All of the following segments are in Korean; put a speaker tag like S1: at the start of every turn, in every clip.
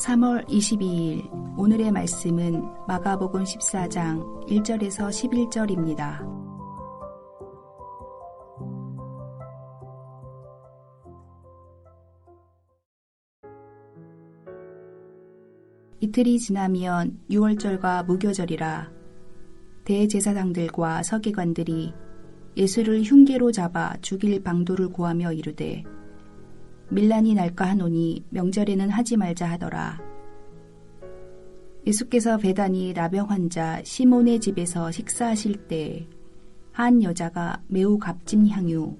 S1: 3월 22일 오늘의 말씀은 마가복음 14장 1절에서 11절입니다. 이틀이 지나면 6월절과 무교절이라 대제사장들과 서기관들이 예수를 흉계로 잡아 죽일 방도를 구하며 이르되 밀란이 날까 하노니 명절에는 하지 말자 하더라. 예수께서 배단이 나병 환자 시몬의 집에서 식사하실 때 한 여자가 매우 값진 향유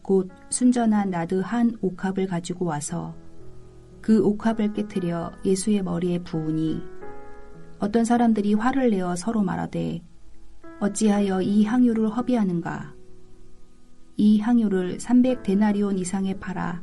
S1: 곧 순전한 나드 한 옥합을 가지고 와서 그 옥합을 깨뜨려 예수의 머리에 부으니 어떤 사람들이 화를 내어 서로 말하되 어찌하여 이 향유를 허비하는가 이 향유를 300 데나리온 이상에 팔아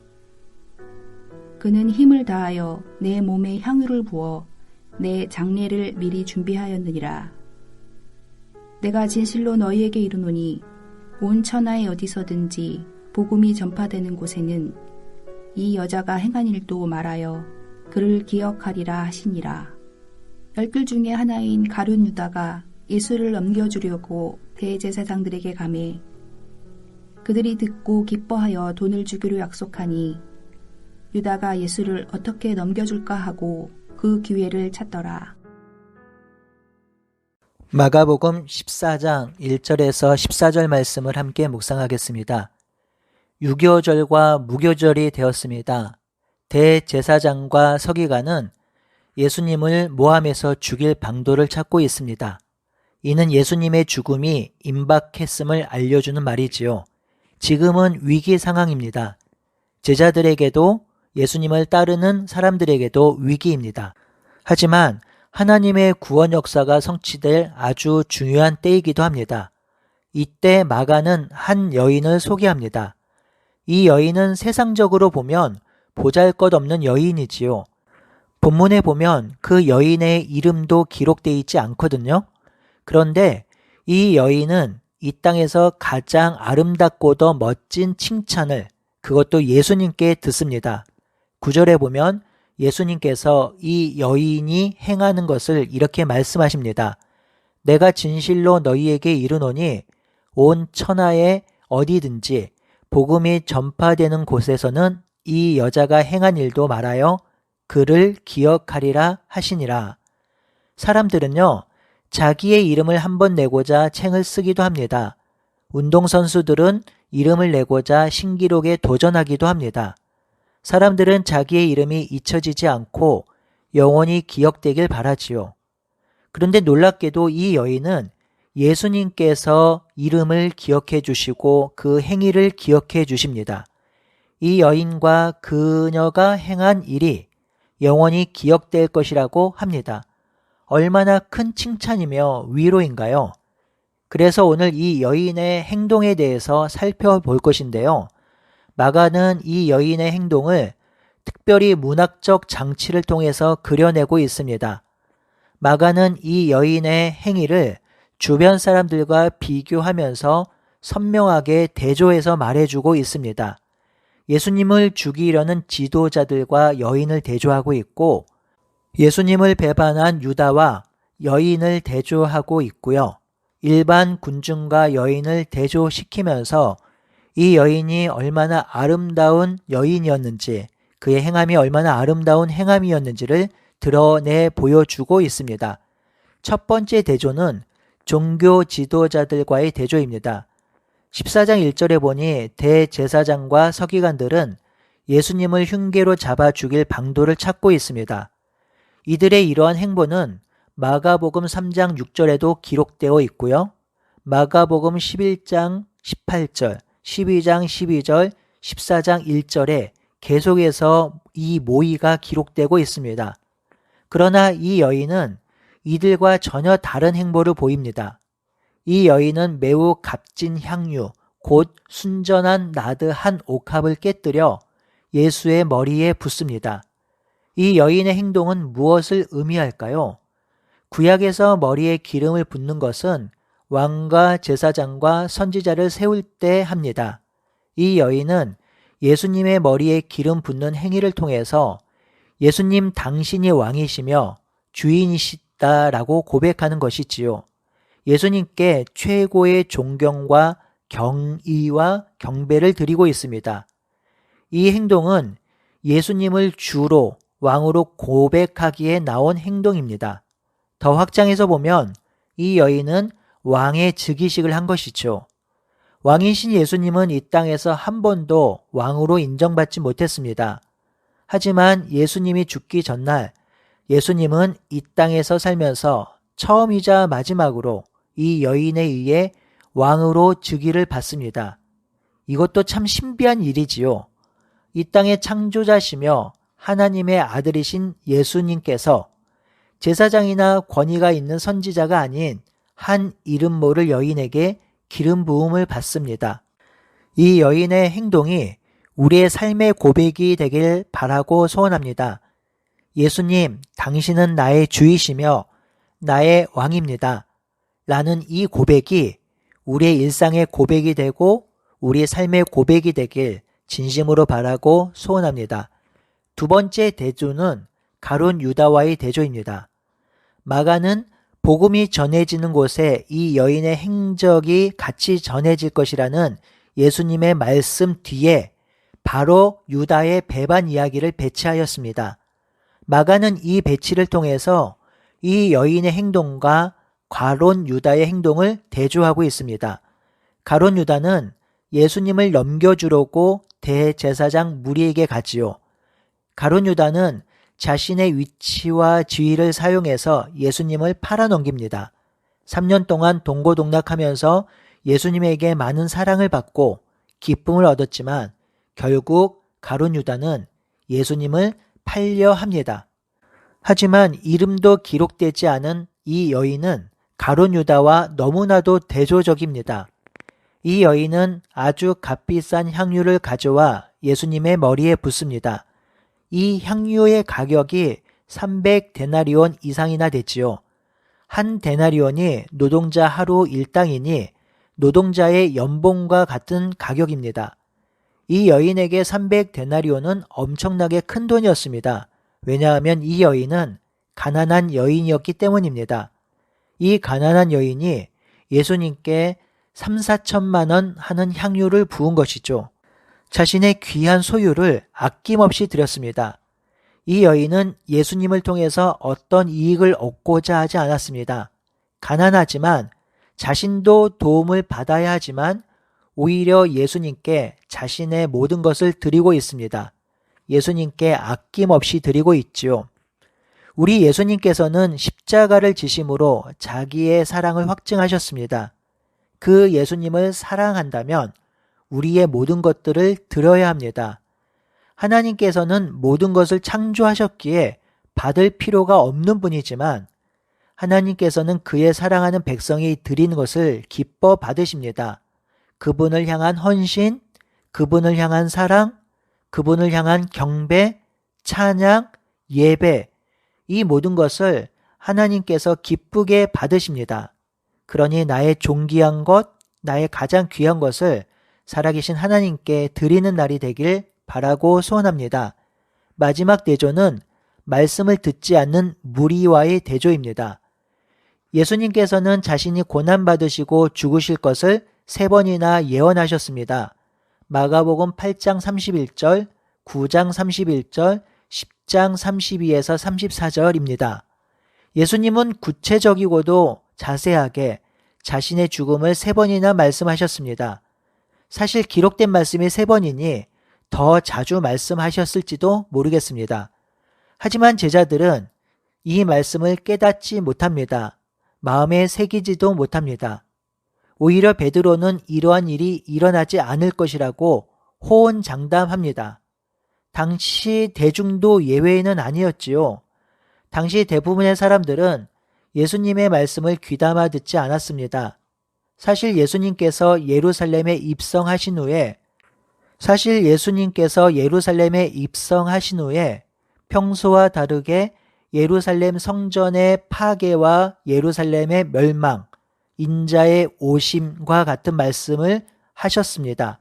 S1: 그는 힘을 다하여 내 몸에 향유를 부어 내 장례를 미리 준비하였느니라. 내가 진실로 너희에게 이르노니 온 천하에 어디서든지 복음이 전파되는 곳에는 이 여자가 행한 일도 말하여 그를 기억하리라 하시니라. 열둘 중에 하나인 가룟 유다가 예수를 넘겨주려고 대제사장들에게 가매 그들이 듣고 기뻐하여 돈을 주기로 약속하니 유다가 예수를 어떻게 넘겨줄까 하고 그 기회를 찾더라.
S2: 마가복음 14장 1절에서 14절 말씀을 함께 묵상하겠습니다. 유교절과 무교절이 되었습니다. 대제사장과 서기관은 예수님을 모함해서 죽일 방도를 찾고 있습니다. 이는 예수님의 죽음이 임박했음을 알려주는 말이지요. 지금은 위기 상황입니다. 제자들에게도 예수님을 따르는 사람들에게도 위기입니다. 하지만 하나님의 구원 역사가 성취될 아주 중요한 때이기도 합니다. 이때 마가는 한 여인을 소개합니다. 이 여인은 세상적으로 보면 보잘 것 없는 여인이지요. 본문에 보면 그 여인의 이름도 기록되어 있지 않거든요. 그런데 이 여인은 이 땅에서 가장 아름답고도 멋진 칭찬을 그것도 예수님께 듣습니다. 구절에 보면 예수님께서 이 여인이 행하는 것을 이렇게 말씀하십니다. 내가 진실로 너희에게 이르노니 온 천하에 어디든지 복음이 전파되는 곳에서는 이 여자가 행한 일도 말하여 그를 기억하리라 하시니라. 사람들은요, 자기의 이름을 한번 내고자 챙을 쓰기도 합니다. 운동선수들은 이름을 내고자 신기록에 도전하기도 합니다. 사람들은 자기의 이름이 잊혀지지 않고 영원히 기억되길 바라지요. 그런데 놀랍게도 이 여인은 예수님께서 이름을 기억해 주시고 그 행위를 기억해 주십니다. 이 여인과 그녀가 행한 일이 영원히 기억될 것이라고 합니다. 얼마나 큰 칭찬이며 위로인가요? 그래서 오늘 이 여인의 행동에 대해서 살펴볼 것인데요. 마가는 이 여인의 행동을 특별히 문학적 장치를 통해서 그려내고 있습니다. 마가는 이 여인의 행위를 주변 사람들과 비교하면서 선명하게 대조해서 말해주고 있습니다. 예수님을 죽이려는 지도자들과 여인을 대조하고 있고 예수님을 배반한 유다와 여인을 대조하고 있고요. 일반 군중과 여인을 대조시키면서 이 여인이 얼마나 아름다운 여인이었는지 그의 행함이 얼마나 아름다운 행함이었는지를 드러내 보여주고 있습니다. 첫 번째 대조는 종교 지도자들과의 대조입니다. 14장 1절에 보니 대제사장과 서기관들은 예수님을 흉계로 잡아 죽일 방도를 찾고 있습니다. 이들의 이러한 행보는 마가복음 3장 6절에도 기록되어 있고요. 마가복음 11장 18절, 12장 12절, 14장 1절에 계속해서 이 모의가 기록되고 있습니다. 그러나 이 여인은 이들과 전혀 다른 행보를 보입니다. 이 여인은 매우 값진 향유, 곧 순전한 나드 한 옥합을 깨뜨려 예수의 머리에 붓습니다. 이 여인의 행동은 무엇을 의미할까요? 구약에서 머리에 기름을 붓는 것은 왕과 제사장과 선지자를 세울 때 합니다. 이 여인은 예수님의 머리에 기름 붓는 행위를 통해서 예수님 당신이 왕이시며 주인이시다라고 고백하는 것이지요. 예수님께 최고의 존경과 경의와 경배를 드리고 있습니다. 이 행동은 예수님을 주로 왕으로 고백하기에 나온 행동입니다. 더 확장해서 보면 이 여인은 왕의 즉위식을 한 것이죠. 왕이신 예수님은 이 땅에서 한 번도 왕으로 인정받지 못했습니다. 하지만 예수님이 죽기 전날 예수님은 이 땅에서 살면서 처음이자 마지막으로 이 여인에 의해 왕으로 즉위를 받습니다. 이것도 참 신비한 일이지요. 이 땅의 창조자시며 하나님의 아들이신 예수님께서 제사장이나 권위가 있는 선지자가 아닌 한 이름 모를 여인에게 기름 부음을 받습니다. 이 여인의 행동이 우리의 삶의 고백이 되길 바라고 소원합니다. 예수님, 당신은 나의 주이시며 나의 왕입니다. 라는 이 고백이 우리의 일상의 고백이 되고 우리의 삶의 고백이 되길 진심으로 바라고 소원합니다. 두 번째 대조는 가론 유다와의 대조입니다. 마가는 복음이 전해지는 곳에 이 여인의 행적이 같이 전해질 것이라는 예수님의 말씀 뒤에 바로 유다의 배반 이야기를 배치하였습니다. 마가는 이 배치를 통해서 이 여인의 행동과 가론 유다의 행동을 대조하고 있습니다. 가론 유다는 예수님을 넘겨주려고 대제사장 무리에게 가지요. 가론 유다는 자신의 위치와 지위를 사용해서 예수님을 팔아넘깁니다. 3년 동안 동고동락하면서 예수님에게 많은 사랑을 받고 기쁨을 얻었지만 결국 가론 유다는 예수님을 팔려 합니다. 하지만 이름도 기록되지 않은 이 여인은 가론 유다와 너무나도 대조적입니다. 이 여인은 아주 값비싼 향유를 가져와 예수님의 머리에 붓습니다. 이 향유의 가격이 300데나리온 이상이나 되지요. 한 데나리온이 노동자 하루 일당이니 노동자의 연봉과 같은 가격입니다. 이 여인에게 300데나리온은 엄청나게 큰 돈이었습니다. 왜냐하면 이 여인은 가난한 여인이었기 때문입니다. 이 가난한 여인이 예수님께 3, 4천만 원 하는 향유를 부은 것이죠. 자신의 귀한 소유를 아낌없이 드렸습니다. 이 여인은 예수님을 통해서 어떤 이익을 얻고자 하지 않았습니다. 가난하지만 자신도 도움을 받아야 하지만 오히려 예수님께 자신의 모든 것을 드리고 있습니다. 예수님께 아낌없이 드리고 있지요. 우리 예수님께서는 십자가를 지심으로 자기의 사랑을 확증하셨습니다. 그 예수님을 사랑한다면 우리의 모든 것들을 들어야 합니다. 하나님께서는 모든 것을 창조하셨기에 받을 필요가 없는 분이지만 하나님께서는 그의 사랑하는 백성이 드리는 것을 기뻐 받으십니다. 그분을 향한 헌신, 그분을 향한 사랑, 그분을 향한 경배, 찬양, 예배, 이 모든 것을 하나님께서 기쁘게 받으십니다. 그러니 나의 존귀한 것, 나의 가장 귀한 것을 살아계신 하나님께 드리는 날이 되길 바라고 소원합니다. 마지막 대조는 말씀을 듣지 않는 무리와의 대조입니다. 예수님께서는 자신이 고난받으시고 죽으실 것을 세 번이나 예언하셨습니다. 마가복음 8장 31절, 9장 31절, 10장 32에서 34절입니다. 예수님은 구체적이고도 자세하게 자신의 죽음을 세 번이나 말씀하셨습니다. 사실 기록된 말씀이 세 번이니 더 자주 말씀하셨을지도 모르겠습니다. 하지만 제자들은 이 말씀을 깨닫지 못합니다. 마음에 새기지도 못합니다. 오히려 베드로는 이러한 일이 일어나지 않을 것이라고 호언장담합니다. 당시 대중도 예외는 아니었지요. 당시 대부분의 사람들은 예수님의 말씀을 귀담아 듣지 않았습니다. 사실 예수님께서 예루살렘에 입성하신 후에 사실 예수님께서 예루살렘에 입성하신 후에 평소와 다르게 예루살렘 성전의 파괴와 예루살렘의 멸망, 인자의 오심과 같은 말씀을 하셨습니다.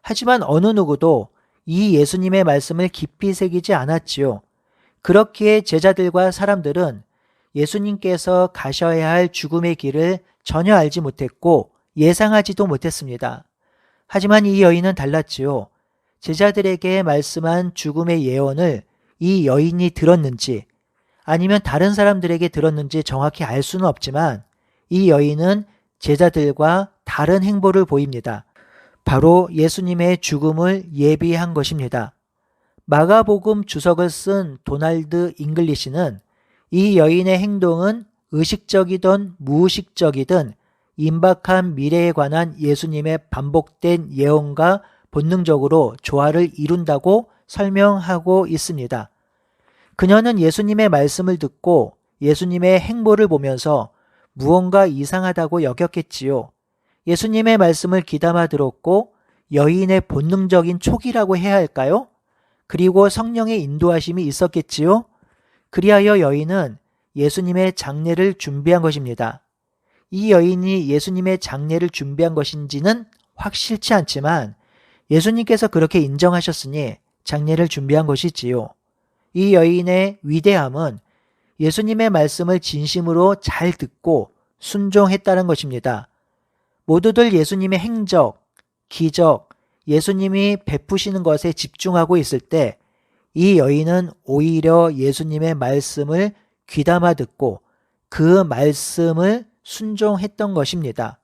S2: 하지만 어느 누구도 이 예수님의 말씀을 깊이 새기지 않았지요. 그렇기에 제자들과 사람들은 예수님께서 가셔야 할 죽음의 길을 전혀 알지 못했고 예상하지도 못했습니다. 하지만 이 여인은 달랐지요. 제자들에게 말씀한 죽음의 예언을 이 여인이 들었는지 아니면 다른 사람들에게 들었는지 정확히 알 수는 없지만 이 여인은 제자들과 다른 행보를 보입니다. 바로 예수님의 죽음을 예비한 것입니다. 마가복음 주석을 쓴 도날드 잉글리시는 이 여인의 행동은 의식적이든 무의식적이든 임박한 미래에 관한 예수님의 반복된 예언과 본능적으로 조화를 이룬다고 설명하고 있습니다. 그녀는 예수님의 말씀을 듣고 예수님의 행보를 보면서 무언가 이상하다고 여겼겠지요. 예수님의 말씀을 귀담아 들었고 여인의 본능적인 촉이라고 해야 할까요? 그리고 성령의 인도하심이 있었겠지요. 그리하여 여인은 예수님의 장례를 준비한 것입니다. 이 여인이 예수님의 장례를 준비한 것인지는 확실치 않지만 예수님께서 그렇게 인정하셨으니 장례를 준비한 것이지요. 이 여인의 위대함은 예수님의 말씀을 진심으로 잘 듣고 순종했다는 것입니다. 모두들 예수님의 행적, 기적, 예수님이 베푸시는 것에 집중하고 있을 때 이 여인은 오히려 예수님의 말씀을 귀담아 듣고 그 말씀을 순종했던 것입니다.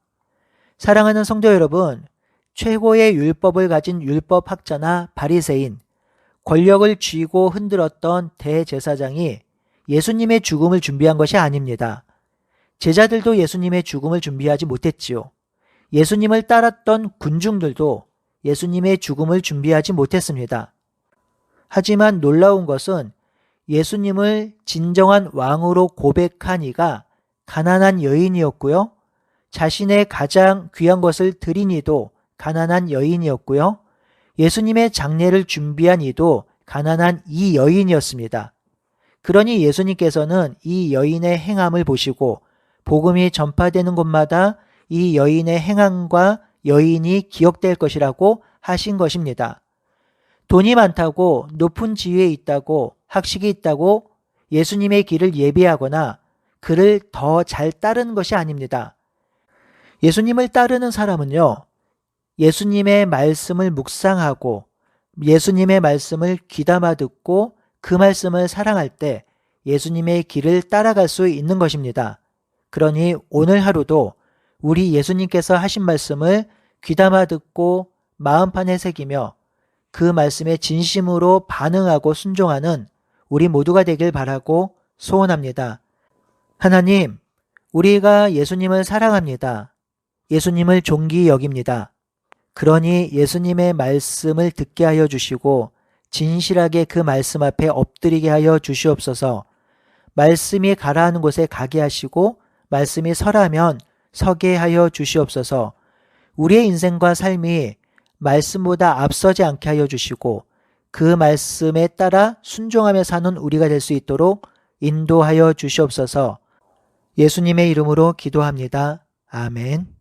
S2: 사랑하는 성도 여러분, 최고의 율법을 가진 율법학자나 바리새인, 권력을 쥐고 흔들었던 대제사장이 예수님의 죽음을 준비한 것이 아닙니다. 제자들도 예수님의 죽음을 준비하지 못했지요. 예수님을 따랐던 군중들도 예수님의 죽음을 준비하지 못했습니다. 하지만 놀라운 것은 예수님을 진정한 왕으로 고백한 이가 가난한 여인이었고요. 자신의 가장 귀한 것을 드린 이도 가난한 여인이었고요. 예수님의 장례를 준비한 이도 가난한 이 여인이었습니다. 그러니 예수님께서는 이 여인의 행함을 보시고 복음이 전파되는 곳마다 이 여인의 행함과 여인이 기억될 것이라고 하신 것입니다. 돈이 많다고 높은 지위에 있다고 학식이 있다고 예수님의 길을 예비하거나 그를 더 잘 따르는 것이 아닙니다. 예수님을 따르는 사람은요, 예수님의 말씀을 묵상하고 예수님의 말씀을 귀담아 듣고 그 말씀을 사랑할 때 예수님의 길을 따라갈 수 있는 것입니다. 그러니 오늘 하루도 우리 예수님께서 하신 말씀을 귀담아 듣고 마음판에 새기며 그 말씀에 진심으로 반응하고 순종하는 우리 모두가 되길 바라고 소원합니다. 하나님, 우리가 예수님을 사랑합니다. 예수님을 존귀 여깁니다. 그러니 예수님의 말씀을 듣게 하여 주시고 진실하게 그 말씀 앞에 엎드리게 하여 주시옵소서. 말씀이 가라앉는 곳에 가게 하시고 말씀이 설하면 서게 하여 주시옵소서. 우리의 인생과 삶이 말씀보다 앞서지 않게 하여 주시고 그 말씀에 따라 순종하며 사는 우리가 될 수 있도록 인도하여 주시옵소서. 예수님의 이름으로 기도합니다. 아멘.